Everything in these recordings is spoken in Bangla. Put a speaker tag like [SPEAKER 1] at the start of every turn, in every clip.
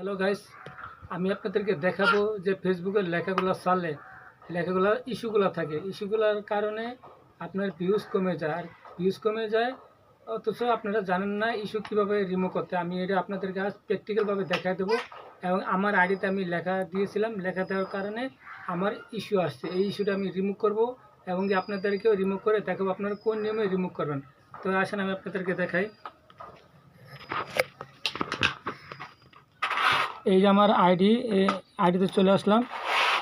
[SPEAKER 1] হ্যালো গাইস আমি আপনাদেরকে দেখাবো যে ফেসবুকের লেখাগুলো চাললে লেখাগুলো ইস্যুগুলো থাকে। ইস্যুগুলোর কারণে আপনার ভিউজ কমে যায়। আর ভিউজ কমে যায়, অথচ আপনারা জানেন না ইস্যু কীভাবে রিমুভ করতে। আমি এটা আপনাদেরকে আজ প্র্যাকটিক্যালভাবে দেখাই দেবো। এবং আমার আইডিতে আমি লেখা দিয়েছিলাম। লেখা দেওয়ার কারণে আমার ইস্যু আসছে। এই ইস্যুটা আমি রিমুভ করব এবং আপনাদেরকেও রিমুভ করে দেখাবো। আপনারা কোন নিয়মে রিমুভ করবেন। তো আসেন, আমি আপনাদেরকে দেখাই। এই যে আমার আইডি আইডিতে চলে আসলাম।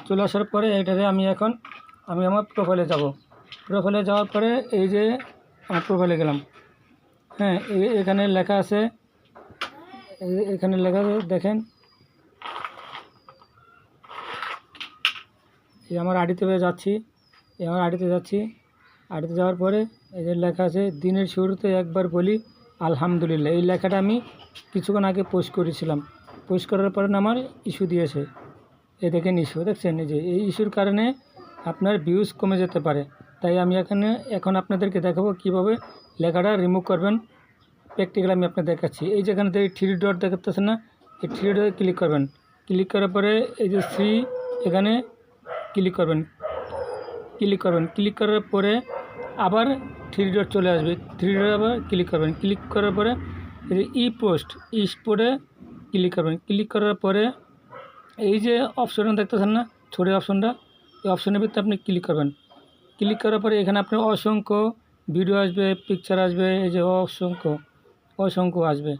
[SPEAKER 1] চলে আসার পরে এটাতে আমি এখন, আমি আমার প্রোফাইলে যাব। প্রোফাইলে যাওয়ার পরে এই যে, আমার প্রোফাইলে গেলাম। হ্যাঁ এখানে লেখা আছে এখানে লেখা দেখেন। এই আমার আইডিতে যাচ্ছি, এই আমার আইডিতে যাচ্ছি। আইডিতে যাওয়ার পরে এই যে লেখা আছে, দিনের শুরুতে একবার বলি আলহামদুলিল্লাহ। এই লেখাটা আমি কিছুক্ষণ আগে পোস্ট করেছিলাম। পোস্ট করার পরে আমার ইস্যু দিয়েছে। এই দেখেন ইস্যু, দেখছেন? এই যে, এই ইস্যুর কারণে আপনার ভিউজ কমে যেতে পারে। তাই আমি এখানে, এখন আপনাদেরকে দেখাবো কীভাবে লেখাটা রিমুভ করবেন। প্র্যাকটিক্যাল আমি আপনাদের দেখাচ্ছি। এই যেখানে থেকে থ্রি ডট দেখাতেছে না? এই থ্রি ডটে ক্লিক করবেন। ক্লিক করার পরে এই যে থ্রি এখানে ক্লিক করবেন। ক্লিক করবেন। ক্লিক করার পরে আবার থ্রি ডট চলে আসবে। থ্রি ডট আবার ক্লিক করবেন। ক্লিক করার পরে এই ই পোস্ট ই স্পোর্টে ক্লিক করবেন। ক্লিক করার পরে এই যে অপশনটা দেখতেছেন না ছোটো অপশনটা এই অপশনের ভিতরে আপনি ক্লিক করবেন। ক্লিক করার পরে এখানে আপনার অসংখ্য ভিডিও আসবে পিকচার আসবে, এই যে অসংখ্য অসংখ্য আসবে।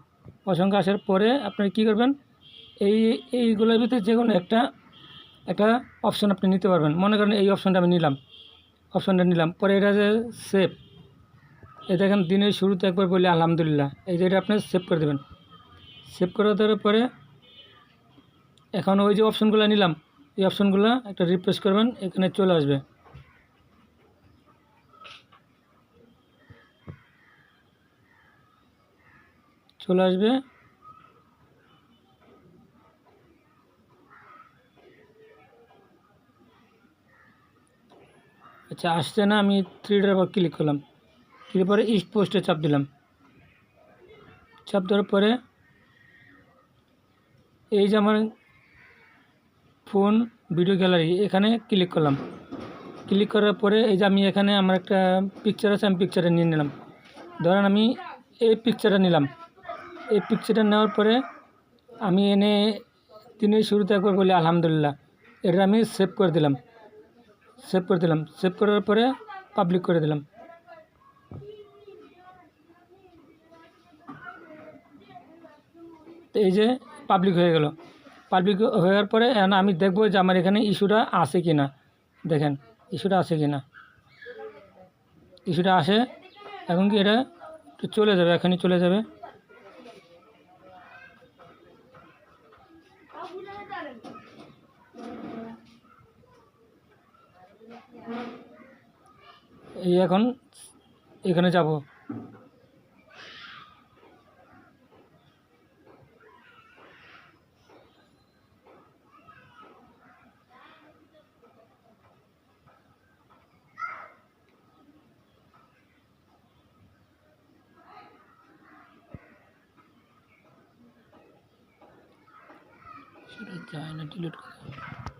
[SPEAKER 1] অসংখ্য আসার পরে আপনি কী করবেন? এই, এইগুলোর ভিতরে যে কোনো একটা একটা অপশন আপনি নিতে পারবেন। মনে করেন এই অপশনটা আমি নিলাম। অপশনটা নিলাম। পরে এটা যে সেভ এই দেখেন দিনের শুরুতে একবার বলি আলহামদুলিল্লাহ, এই যে এটা আপনি সেভ করে দেবেন। সেভ করে দেওয়ার পরে এখন ওই যে অপশনগুলো নিলাম, এই অপশনগুলো একটা রিপ্লেস করবেন, এখানে চলে আসবে। চলে আসবে। আচ্ছা আসছে না, আমি থ্রি ডের আবার ক্লিক করলাম ক্লিক পরে ইস্ট পোস্টে চাপ দিলাম। চাপ দেওয়ার পরে এই যে আমার ফোন ভিডিও গ্যালারি এখানে ক্লিক করলাম। ক্লিক করার পরে এই যে আমি এখানে আমার একটা পিকচার আছে, আমি পিকচারটা নিয়ে নিলাম। ধরেন আমি এই পিকচারটা নিলাম। এই পিকচারটা নেওয়ার পরে আমি এনে দিনের শুরুতে একবার বলি, আলহামদুলিল্লাহ। এটা আমি সেভ করে দিলাম। সেভ করে দিলাম। সেভ করার পরে পাবলিক করে দিলাম। এই যে পাবলিক হয়ে গেল। পাবলিক হওয়ার পরে আমি দেখব যে আমার এখানে ইস্যুটা আছে কি না দেখেন ইস্যুটা আছে কি না ইস্যুটা আসে, এখন কি এটা চলে যাবে এখানে চলে যাবে। এই এখন এখানে যাব। সেটা যায় না ডিলিট করে